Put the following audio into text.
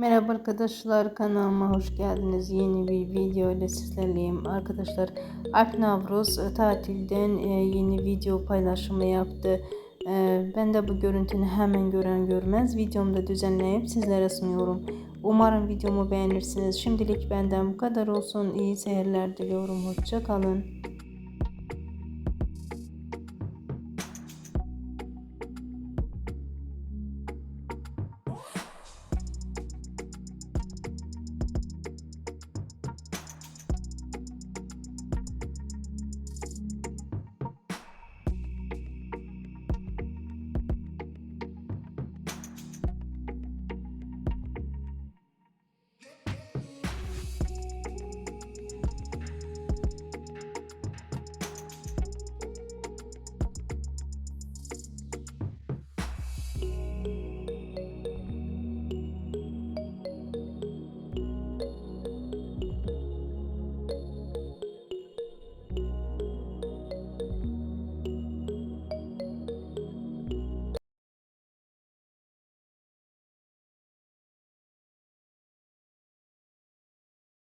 Merhaba arkadaşlar kanalıma hoş geldiniz. Yeni bir video ile sizlerleyim. Arkadaşlar Alp Navruz e, tatilden e, yeni video paylaşımı yaptı. E, ben de bu görüntünü hemen gören görmez videomda düzenleyip sizlere sunuyorum. Umarım videomu beğenirsiniz. Şimdilik benden bu kadar olsun. İyi seyirler diliyorum. hoşçakalın.